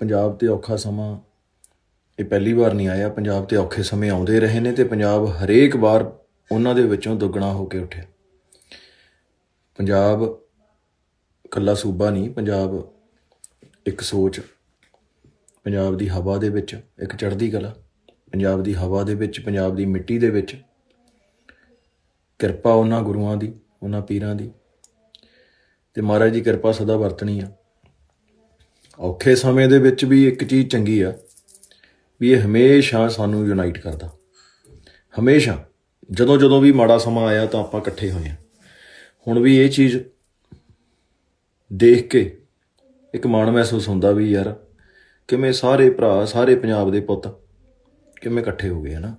ਪੰਜਾਬ ਤੇ ਔਖਾ ਸਮਾਂ ਇਹ ਪਹਿਲੀ ਵਾਰ ਨਹੀਂ ਆਇਆ। ਪੰਜਾਬ ਤੇ ਔਖੇ ਸਮੇਂ ਆਉਂਦੇ ਰਹੇ ਨੇ ਤੇ ਪੰਜਾਬ ਹਰੇਕ ਵਾਰ ਉਹਨਾਂ ਦੇ ਵਿੱਚੋਂ ਦੁੱਗਣਾ ਹੋ ਕੇ ਉੱਠਿਆ। ਪੰਜਾਬ ਕੱਲਾ ਸੂਬਾ ਨਹੀਂ, ਪੰਜਾਬ ਇੱਕ ਸੋਚ, ਪੰਜਾਬ ਦੀ ਹਵਾ ਦੇ ਵਿੱਚ ਇੱਕ ਚੜ੍ਹਦੀ ਕਲਾ, ਪੰਜਾਬ ਦੀ ਹਵਾ ਦੇ ਵਿੱਚ, ਪੰਜਾਬ ਦੀ ਮਿੱਟੀ ਦੇ ਵਿੱਚ ਕਿਰਪਾ ਉਹਨਾਂ ਗੁਰੂਆਂ ਦੀ, ਉਹਨਾਂ ਪੀਰਾਂ ਦੀ। ਤੇ ਮਹਾਰਾਜ ਦੀ ਕਿਰਪਾ ਸਦਾ ਵਰਤਣੀ ਆ। ਔਖੇ ਸਮੇਂ ਦੇ ਵਿੱਚ ਵੀ ਇੱਕ ਚੀਜ਼ ਚੰਗੀ ਆ, ਵੀ ਇਹ ਹਮੇਸ਼ਾ ਸਾਨੂੰ ਯੂਨਾਈਟ ਕਰਦਾ। ਹਮੇਸ਼ਾ, ਜਦੋਂ ਜਦੋਂ ਵੀ ਮਾੜਾ ਸਮਾਂ ਆਇਆ ਤਾਂ ਆਪਾਂ ਇਕੱਠੇ ਹੋਏ ਆ ਹੁਣ ਵੀ ਇਹ ਚੀਜ਼ ਦੇਖ ਕੇ ਇੱਕ ਮਾਣ ਮਹਿਸੂਸ ਹੁੰਦਾ ਵੀ ਯਾਰ, ਕਿਵੇਂ ਸਾਰੇ ਭਰਾ, ਸਾਰੇ ਪੰਜਾਬ ਦੇ ਪੁੱਤ ਕਿਵੇਂ ਇਕੱਠੇ ਹੋ ਗਏ ਹਨਾ?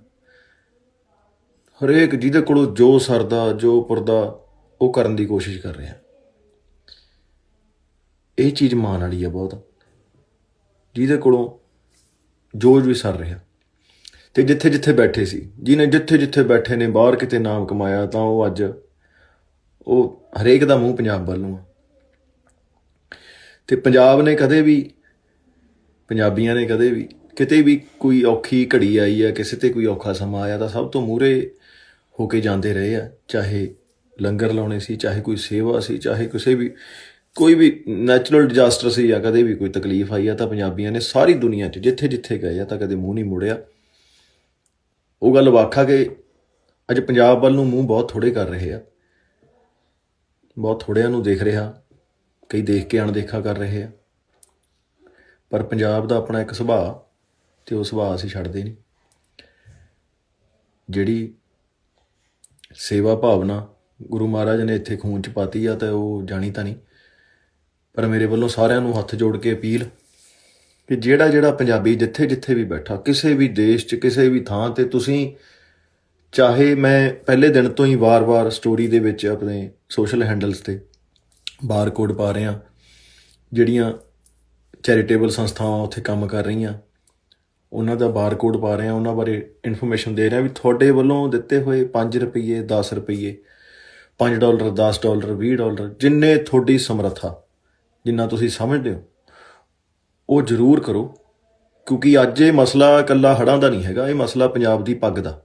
ਹਰੇਕ ਜਿਹਦੇ ਕੋਲੋਂ ਜੋ ਸਰਦਾ, ਜੋ ਪੁਰਦਾ, ਉਹ ਕਰਨ ਦੀ ਕੋਸ਼ਿਸ਼ ਕਰ ਰਿਹਾ। ਇਹ ਚੀਜ਼ ਮਾਣ ਵਾਲੀ ਆ ਬਹੁਤ, ਜਿਹਦੇ ਕੋਲੋਂ ਜੋਜ ਵੀ ਸਰ ਰਿਹਾ। ਤੇ ਜਿੱਥੇ ਜਿੱਥੇ ਬੈਠੇ ਸੀ, ਜਿਹਨੇ ਜਿੱਥੇ ਜਿੱਥੇ ਬੈਠੇ ਨੇ, ਬਾਹਰ ਕਿਤੇ ਨਾਮ ਕਮਾਇਆ, ਤਾਂ ਉਹ ਅੱਜ ਉਹ ਹਰੇਕ ਦਾ ਮੂੰਹ ਪੰਜਾਬ ਵੱਲ ਨੂੰ ਆ। ਤੇ ਪੰਜਾਬ ਨੇ ਕਦੇ ਵੀ, ਪੰਜਾਬੀਆਂ ਨੇ ਕਦੇ ਵੀ, ਕਿਤੇ ਵੀ ਕੋਈ ਔਖੀ ਘੜੀ ਆਈ ਆ, ਕਿਸੇ ਤੇ ਕੋਈ ਔਖਾ ਸਮਾਂ ਆਇਆ, ਤਾਂ ਸਭ ਤੋਂ ਮੂਹਰੇ ਹੋ ਕੇ ਜਾਂਦੇ ਰਹੇ ਆ। ਚਾਹੇ ਲੰਗਰ ਲਾਉਣੇ ਸੀ, ਚਾਹੇ ਕੋਈ ਸੇਵਾ ਸੀ, ਚਾਹੇ ਕਿਸੇ ਵੀ ਕੋਈ ਵੀ ਨੈਚੁਰਲ ਡਿਜ਼ਾਸਟਰ ਸੀ ਜਾਂ ਕਦੇ ਵੀ ਕੋਈ ਤਕਲੀਫ ਆਈ ਆ ਤਾਂ ਪੰਜਾਬੀਆਂ ਨੇ ਸਾਰੀ ਦੁਨੀਆ 'ਚ ਜਿੱਥੇ ਜਿੱਥੇ ਗਏ ਆ ਤਾਂ ਕਦੇ ਮੂੰਹ ਨਹੀਂ ਮੁੜਿਆ। ਉਹ ਗੱਲ ਵਾਖਾ ਕਿ ਅੱਜ ਪੰਜਾਬ ਵੱਲ ਨੂੰ ਮੂੰਹ ਬਹੁਤ ਥੋੜੇ ਕਰ ਰਹੇ ਆ। ਬਹੁਤ ਥੋੜਿਆਂ ਨੂੰ ਦੇਖ ਰਿਹਾ, ਕਈ ਦੇਖ ਕੇ ਅਣਦੇਖਾ ਕਰ ਰਹੇ ਆ। ਪਰ ਪੰਜਾਬ ਦਾ ਆਪਣਾ ਇੱਕ ਸੁਭਾਅ ਤੇ ਉਹ ਸੁਭਾਅ ਅਸੀਂ ਛੱਡਦੇ ਨਹੀਂ। ਜਿਹੜੀ ਸੇਵਾ ਭਾਵਨਾ ਗੁਰੂ ਮਹਾਰਾਜ ਨੇ ਇੱਥੇ ਖੂਨ ਚ ਪਾਤੀ ਆ ਤਾਂ ਉਹ ਜਾਣੀ ਤਾਂ ਨਹੀਂ। ਪਰ ਮੇਰੇ ਵੱਲੋਂ ਸਾਰਿਆਂ ਨੂੰ ਹੱਥ ਜੋੜ ਕੇ ਅਪੀਲ ਕਿ ਜਿਹੜਾ ਜਿਹੜਾ ਪੰਜਾਬੀ ਜਿੱਥੇ ਜਿੱਥੇ ਵੀ ਬੈਠਾ, ਕਿਸੇ ਵੀ ਦੇਸ਼ 'ਚ, ਕਿਸੇ ਵੀ ਥਾਂ ਤੇ ਤੁਸੀਂ ਚਾਹੇ ਮੈਂ ਪਹਿਲੇ ਦਿਨ ਤੋਂ ਹੀ ਵਾਰ-ਵਾਰ ਸਟੋਰੀ ਦੇ ਵਿੱਚ ਆਪਣੇ ਸੋਸ਼ਲ ਹੈਂਡਲਸ ਤੇ ਬਾਰਕੋਡ ਪਾ ਰਿਹਾ, ਜਿਹੜੀਆਂ ਚੈਰੀਟੇਬਲ ਸੰਸਥਾਵਾਂ ਉੱਥੇ ਕੰਮ ਕਰ ਰਹੀਆਂ, ਉਹਨਾਂ ਦਾ ਬਾਰਕੋਡ ਪਾ ਰਿਹਾ, ਉਹਨਾਂ ਬਾਰੇ ਇਨਫੋਰਮੇਸ਼ਨ ਦੇ ਰਿਹਾ ਵੀ ਤੁਹਾਡੇ ਵੱਲੋਂ ਦਿੱਤੇ ਹੋਏ 5 ਰੁਪਏ 10 ਰੁਪਏ 5 ਡਾਲਰ 10 ਡਾਲਰ 20 ਡਾਲਰ ਜਿੰਨੇ ਤੁਹਾਡੀ ਸਮਰੱਥਾ ਜਿੰਨਾ ਤੁਸੀਂ ਸਮਝਦੇ ਹੋ, ਉਹ ਜ਼ਰੂਰ ਕਰੋ, ਕਿਉਂਕਿ ਅੱਜ ਇਹ ਮਸਲਾ ਇਕੱਲਾ ਹੜਾਂ ਦਾ ਨਹੀਂ ਹੈਗਾ, ਇਹ ਮਸਲਾ ਪੰਜਾਬ ਦੀ ਪੱਗ ਦਾ।